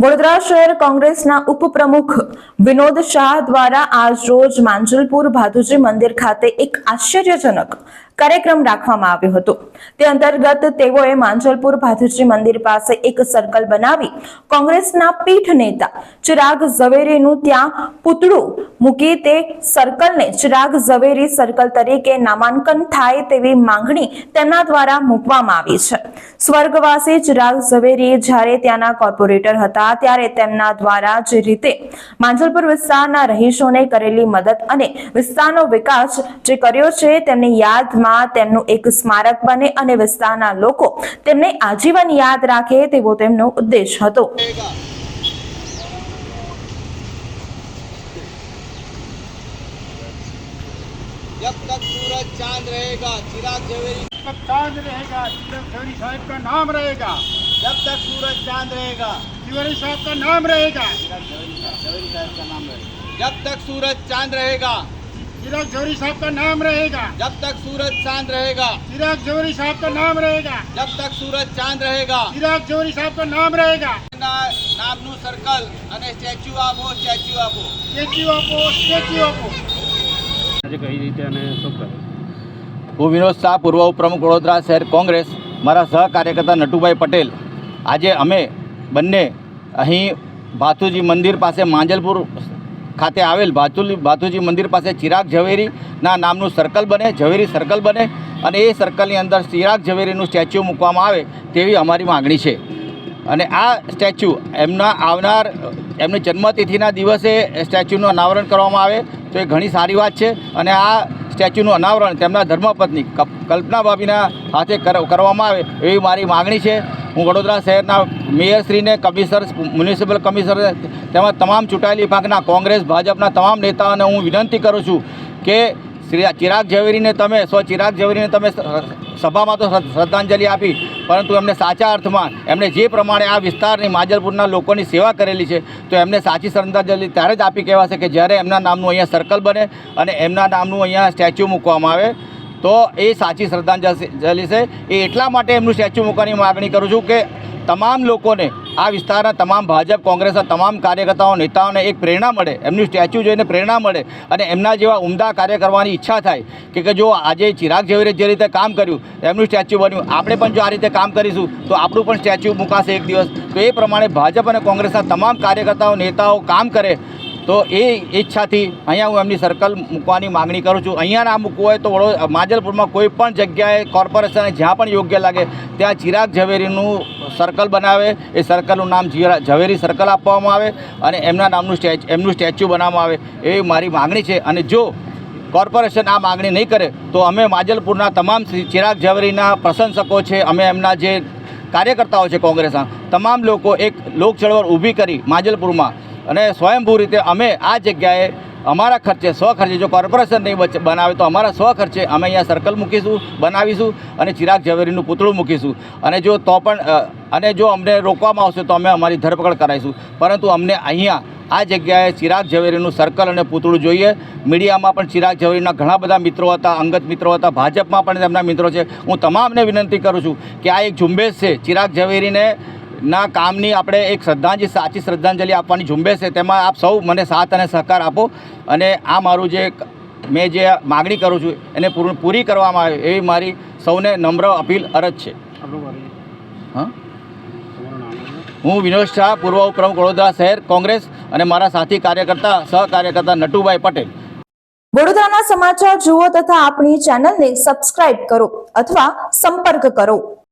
વડોદરા શહેર કોંગ્રેસના ઉપપ્રમુખ વિનોદ શાહ દ્વારા આજ રોજ માંજલપુર ભાદુજી મંદિર ખાતે એક આશ્ચર્યજનક કાર્યક્રમ રાખવામાં આવ્યો હતો. તે અંતર્ગત તેઓએ માંજલપુર ભાદુજી મંદિર પાસે એક સર્કલ બનાવી કોંગ્રેસના પીઠ નેતા ચિરાગ ઝવેરીનું ત્યાં પૂતળું મૂકી તે સર્કલને ચિરાગ ઝવેરી સર્કલ તરીકે નામાંકન થાય તેવી માંગણી તેમના દ્વારા મૂકવામાં આવી છે. સ્વર્ગવાસી ચિરાગ ઝવેરી જ્યારે ત્યાંના કોર્પોરેટર હતા ત્યારે તેમના દ્વારા જે રીતે માંજલપુર વિસ્તારના રહીશોને કરેલી મદદ અને વિસ્તારનો વિકાસ જે કર્યો છે તેમની યાદમાં તેમનું એક સ્મારક બને અને વિસ્તારના લોકો તેમને આજીવન યાદ રાખે તેવો તેમનો ઉદ્દેશ હતો रहेगा जब तक सूरज चांद रहेगा चिराग झवेरी तक चांद रहेगा चिरंजीवी तिवारी साहब का नाम रहेगा जब तक सूरज चांद रहेगा तिवारी साहब का नाम रहेगा जब तक सूरज चांद रहेगा चिराग जौहरी साहब का नाम रहेगा जब तक सूरज चांद रहेगा चिराग जौहरी साहब का नाम रहेगा जब तक सूरज चांद रहेगा चिराग जौहरी साहब का नाम रहेगा ના નામનું સર્કલ અને સ્ટેચ્યુ આપો સ્ટેચ્યુ આપો સ્ટેચ્યુ આપો સ્ટેચ્યુ આપો આજે કઈ રીતે અને શું કરે હું વિનોદ શાહ પૂર્વ ઉપપ્રમુખ વડોદરા શહેર કોંગ્રેસ મારા સહકાર્યકર્તા નટુભાઈ પટેલ આજે અમે બંને અહીં ભાથુજી મંદિર પાસે માંજલપુર ખાતે આવેલ ભાતુલી ભાથુજી મંદિર પાસે ચિરાગ ઝવેરીના નામનું સર્કલ બને, ઝવેરી સર્કલ બને અને એ સર્કલની અંદર ચિરાગ ઝવેરીનું સ્ટેચ્યુ મૂકવામાં આવે તેવી અમારી માગણી છે. અને આ સ્ટેચ્યુ એમના આવનાર, એમની જન્મતિથિના દિવસે સ્ટેચ્યુનું અનાવરણ કરવામાં આવે તો એ ઘણી સારી વાત છે અને આ સ્ટેચ્યુનું અનાવરણ તેમના ધર્મપત્ની કલ્પના ભાભીના હાથે કર- કરવામાં આવે એવી મારી માગણી છે. હું વડોદરા શહેરના મેયરશ્રીને કમિશનર, મ્યુનિસિપલ કમિશનર તેમજ તમામ ચૂંટાયેલી વિભાગના કોંગ્રેસ, ભાજપના તમામ નેતાઓને હું વિનંતી કરું છું કે શ્રી ચિરાગ ઝવેરીને તમે સ્વ ચિરાગ ઝવેરીને તમે સભામાં તો શ્રદ્ધાંજલિ આપી, પરંતુ એમને સાચા અર્થમાં એમણે જે પ્રમાણે આ વિસ્તારની માજલપુરના લોકોની સેવા કરેલી છે, તો એમને સાચી શ્રદ્ધાંજલિ ત્યારે જ આપી કહેવાશે કે જ્યારે એમના નામનું અહીંયા સર્કલ બને અને એમના નામનું અહીંયા સ્ટેચ્યુ મૂકવામાં આવે, તો એ સાચી શ્રદ્ધાંજલિ છે. એ એટલા માટે એમનું સ્ટેચ્યુ મૂકવાની માગણી કરું છું કે તમામ લોકોને આ વિસ્તારના તમામ ભાજપ, કોંગ્રેસના તમામ કાર્યકર્તાઓ, નેતાઓને એક પ્રેરણા મળે, એમનું સ્ટેચ્યુ જોઈને પ્રેરણા મળે અને એમના જેવા ઉમદા કાર્ય કરવાની ઈચ્છા થાય કે કે જો આજે ચિરાગ ઝવેરે જે રીતે કામ કર્યું, એમનું સ્ટેચ્યુ બન્યું, આપણે પણ જો આ રીતે કામ કરીશું, તો આપણું પણ સ્ટેચ્યુ મુકાશે એક દિવસ. તો એ પ્રમાણે ભાજપ અને કોંગ્રેસના તમામ કાર્યકર્તાઓ, નેતાઓ કામ કરે તો એ ઈચ્છાથી અહીંયા હું એમની સર્કલ મૂકવાની માગણી કરું છું. અહીંયા ના મૂકવું હોય તો વડો માજલપુરમાં કોઈ પણ જગ્યાએ કોર્પોરેશને જ્યાં પણ યોગ્ય લાગે, ત્યાં ચિરાગ ઝવેરીનું સર્કલ બનાવે. એ સર્કલનું નામ ઝવેરી સર્કલ આપવામાં આવે અને એમના નામનું સ્ટેચ એમનું સ્ટેચ્યુ બનાવવામાં આવે એવી મારી માગણી છે. અને જો કોર્પોરેશન આ માગણી નહીં કરે, તો અમે માજલપુરના તમામ ચિરાગ ઝવેરીના પ્રશંસકો છે, અમે એમના જે કાર્યકર્તાઓ છે કોંગ્રેસના, તમામ લોકો એક લોક ચળવળ ઊભી કરી માજલપુરમાં અને સ્વયંભૂ રીતે અમે આ જગ્યાએ અમારા ખર્ચે સ્વ ખર્ચે જો કોર્પોરેશન નહીં બનાવે તો અમારા સ્વખર્ચે અમે અહીંયા સર્કલ મૂકીશું, બનાવીશું અને ચિરાગ ઝવેરીનું પૂતળું મૂકીશું. અને જો તો પણ અને જો અમને રોકવામાં આવશે તો અમે અમારી ધરપકડ કરાવીશું. પરંતુ અમને અહીંયા આ જગ્યાએ ચિરાગ ઝવેરીનું સર્કલ અને પૂતળું જોઈએ. મીડિયામાં પણ ચિરાગ ઝવેરીના ઘણા બધા મિત્રો હતા, અંગત મિત્રો હતા, ભાજપમાં પણ તેમના મિત્રો છે. હું તમામને વિનંતી કરું છું કે આ એક ઝુંબેશ છે. ચિરાગ ઝવેરીને ના કામની આપણે એક શ્રદ્ધાંજલિ સાચી શ્રદ્ધાંજલિ આપવાની ઝુંબેશ છે. તેમાં આપ સૌ મને સાથ અને સહકાર આપો અને આ મારું જે મેં જે માગણી કરું છું એને પૂરું પૂરી કરવામાં આવે એવી મારી સૌને નમ્ર અપીલ અરજ છે. હા? હું વિનોદ શાહ પૂર્વ ઉપપ્રમુખ વડોદરા શહેર કોંગ્રેસ અને મારા સાથી કાર્યકર્તા સહકાર્યકર્તા નટુભાઈ પટેલ. વડોદરાના સમાચાર જુઓ તથા આપણી ચેનલને સબસ્ક્રાઇબ કરો અથવા સંપર્ક કરો.